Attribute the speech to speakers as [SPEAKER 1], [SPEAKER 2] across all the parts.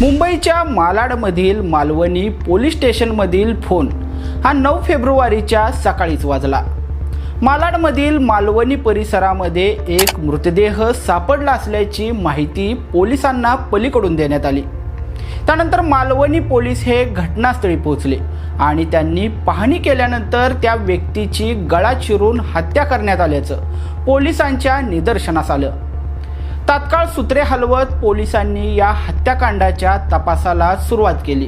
[SPEAKER 1] मुंबईच्या मालाडमधील मालवणी पोलीस स्टेशनमधील फोन हा नऊ फेब्रुवारीच्या सकाळीच वाजला. मालाडमधील मालवणी परिसरामध्ये एक मृतदेह सापडला असल्याची माहिती पोलिसांना पलीकडून देण्यात आली. त्यानंतर मालवणी पोलीस हे घटनास्थळी पोहोचले आणि त्यांनी पाहणी केल्यानंतर त्या व्यक्तीची गळा चिरून हत्या करण्यात आल्याचं पोलिसांच्या निदर्शनास आलं. तात्काळ सूत्रे हलवत पोलिसांनी या हत्याकांडाच्या तपासाला सुरुवात केली.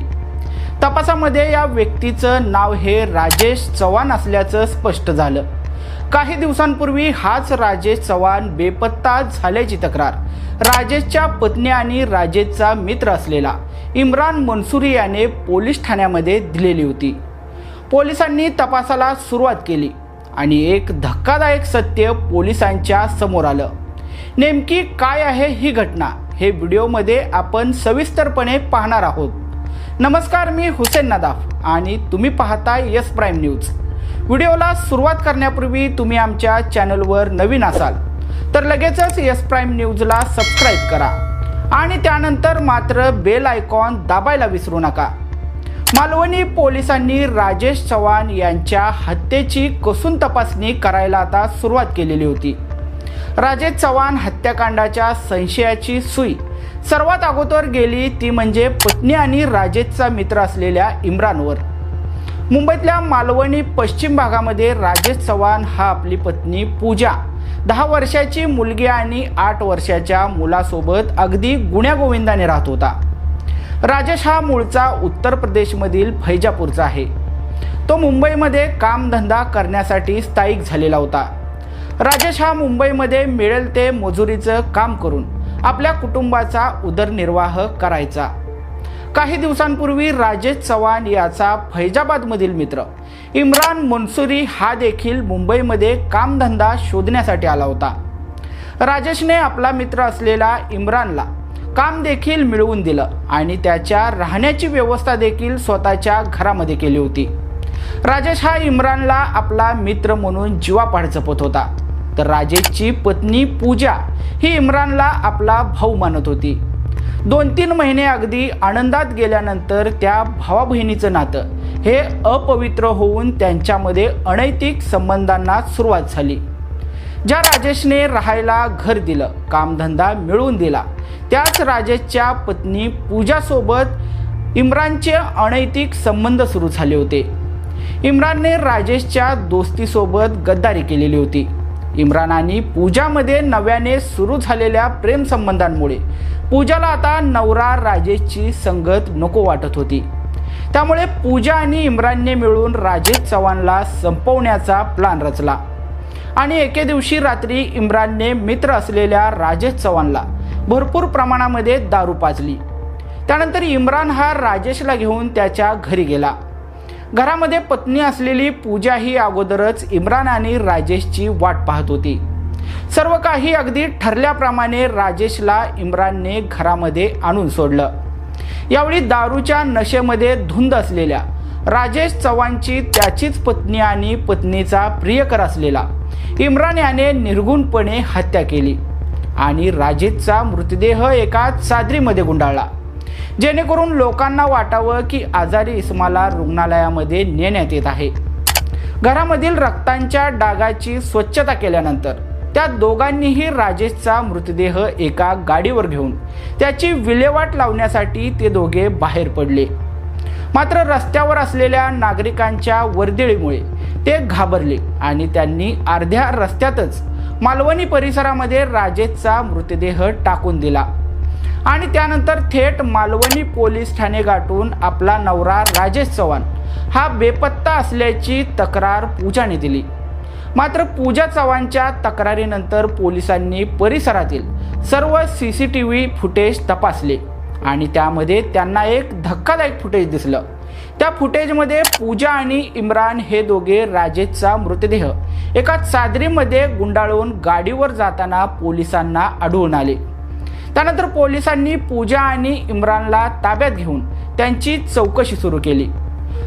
[SPEAKER 1] तपासामध्ये या व्यक्तीचं नाव हे राजेश चव्हाण असल्याचं स्पष्ट झालं. काही दिवसांपूर्वी हाच राजेश चव्हाण बेपत्ता झाल्याची तक्रार. राजेशच्या पत्नी आणि राजेशचा मित्र असलेला इम्रान मनसुरी याने पोलीस ठाण्यामध्ये दिलेली होती. पोलिसांनी तपासाला सुरुवात केली आणि एक धक्कादायक सत्य पोलिसांच्या समोर आलं. नेमकी काय आहे ही घटना? हे व्हिडिओमध्ये आपण सविस्तरपणे पाहणार आहोत. नमस्कार मी हुसेन नदाफ आणि तुम्ही पाहता यस प्राईम न्यूज. व्हिडिओला सुरुवात करण्यापूर्वी तुम्ही आमच्या चॅनलवर नवीन असाल तर लगेचच यस प्राईम न्यूजला सबस्क्राईब करा आणि त्यानंतर मात्र बेल आयकॉन दाबायला विसरू नका. मालवणी पोलिसांनी राजेश चव्हाण यांच्या हत्येची कसून तपासणी करायला आता सुरुवात केलेली होती. राजेश चव्हाण हत्याकांडाच्या संशयाची सुई. सर्वात अगोदर गेली ती म्हणजे पत्नी आणि राजेशचा मित्र असलेल्या इम्रानवर. मुंबईतल्या मालवणी पश्चिम भागामध्ये राजेश चव्हाण हा आपली पत्नी पूजा. दहा वर्षाची मुलगी आणि आठ वर्षाच्या मुलासोबत अगदी गुण्यागोविंदाने राहत होता. राजेश हा मूळचा उत्तर प्रदेशमधील फैजापूरचा आहे. तो मुंबईमध्ये कामधंदा करण्यासाठी स्थायिक झालेला होता. राजेश हा मुंबईमध्ये मिळेल ते मजुरीचं काम करून आपल्या कुटुंबाचा उदरनिर्वाह करायचा. काही दिवसांपूर्वी राजेश चव्हाण याचा फैजाबादमधील मित्र इम्रान मनसुरी हा देखील मुंबईमध्ये कामधंदा शोधण्यासाठी आला होता. राजेशने आपला मित्र असलेला इम्रानला काम देखील मिळवून दिलं आणि त्याच्या राहण्याची व्यवस्था देखील स्वतःच्या घरामध्ये केली होती. राजेश हा इम्रानला आपला मित्र म्हणून जीवापाड जपत होता. तर राजेशची पत्नी पूजा ही इम्रानला आपला भाऊ मानत होती. दोन तीन महिने अगदी आनंदात गेल्यानंतर त्या भावा बहिणीचं नातं हे अपवित्र होऊन त्यांच्यामध्ये अनैतिक संबंधांना सुरुवात झाली. ज्या राजेशने राहायला घर दिलं कामधंदा मिळवून दिला त्याच राजेशच्या पत्नी पूजासोबत इम्रानचे अनैतिक संबंध सुरू झाले होते. इम्रानने राजेशच्या दोस्तीसोबत गद्दारी केलेली होती. इम्रान आणि पूजामध्ये नव्याने सुरू झालेल्या प्रेमसंबंधांमुळे पूजाला आता नवरा राजेशची संगत नको वाटत होती. त्यामुळे पूजा आणि इम्रानने मिळून राजेश चव्हाणला संपवण्याचा प्लान रचला. आणि एके दिवशी रात्री इम्रानने मित्र असलेल्या राजेश चव्हाणला भरपूर प्रमाणामध्ये दारू पाजली. त्यानंतर इम्रान हा राजेशला घेऊन त्याच्या घरी गेला. घरामध्ये पत्नी असलेली पूजा ही अगोदरच इम्रान आणि राजेशची वाट पाहत होती. सर्व काही अगदी ठरल्याप्रमाणे राजेशला इम्रानने घरामध्ये आणून सोडलं. यावेळी दारूच्या नशेमध्ये धुंद असलेल्या राजेश चव्हाणची त्याचीच पत्नी आणि पत्नीचा प्रियकर असलेला इम्रान याने निर्गुणपणे हत्या केली आणि राजेशचा मृतदेह एका चादरीमध्ये गुंडाळला. जेणेकरून लोकांना वाटावं की आजारी इस्माला रुग्णालयामध्ये नेण्यात येत आहे. घरामधील रक्तांच्या डागाची स्वच्छता केल्यानंतर त्या दोघांनीही राजेशचा मृतदेह एका गाडीवर घेऊन त्याची विल्हेवाट लावण्यासाठी ते दोघे बाहेर पडले. मात्र रस्त्यावर असलेल्या नागरिकांच्या वर्दळीमुळे ते घाबरले आणि त्यांनी अर्ध्या रस्त्यातच मालवणी परिसरामध्ये राजेशचा मृतदेह टाकून दिला. आणि त्यानंतर थेट मालवणी पोलीस ठाणे गाठून आपला नवरा राजेश चव्हाण हा बेपत्ता असल्याची तक्रार पूजाने दिली. मात्र पूजा चव्हाणच्या तक्रारीनंतर पोलिसांनी परिसरातील सर्व C C T V footage तपासले आणि त्यामध्ये त्यांना एक धक्कादायक फुटेज दिसलं. त्या फुटेजमध्ये पूजा आणि इम्रान हे दोघे राजेशचा मृतदेह एका चादरीमध्ये गुंडाळून गाडीवर जाताना पोलिसांना आढळून आले. त्यानंतर पोलिसांनी पूजा आणि इम्रानला ताब्यात घेऊन त्यांची चौकशी सुरू केली.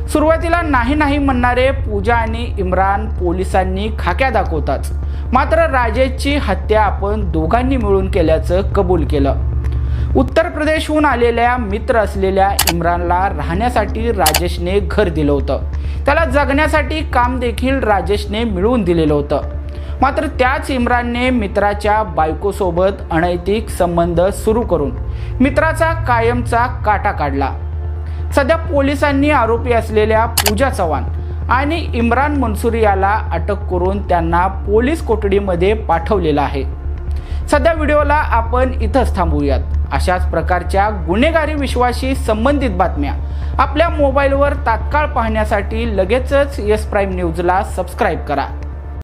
[SPEAKER 1] सुरुवातीला नाही नाही म्हणणारे पूजा आणि इम्रान पोलिसांनी खाक्या दाखवताच. मात्र राजेशची हत्या आपण दोघांनी मिळून केल्याचं कबूल केलं. उत्तर प्रदेशहून आलेल्या मित्र असलेल्या इम्रानला राहण्यासाठी राजेशने घर दिलं होतं. त्याला जगण्यासाठी काम देखील राजेशने मिळवून दिलेलं होतं. मात्र त्याच इम्रानने मित्राच्या बायकोसोबत अनैतिक संबंध सुरू करून मित्राचा कायमचा काटा काढला. सध्या पोलिसांनी आरोपी असलेल्या पूजा चव्हाण आणि इम्रान मनसुरी याला अटक करून त्यांना पोलीस कोठडीमध्ये पाठवलेलं आहे. सध्या व्हिडिओला आपण इथंच थांबूयात अशाच प्रकारच्या गुन्हेगारी विश्वाशी संबंधित बातम्या आपल्या मोबाईलवर तात्काळ पाहण्यासाठी लगेचच येस प्राईम न्यूजला सबस्क्राईब करा.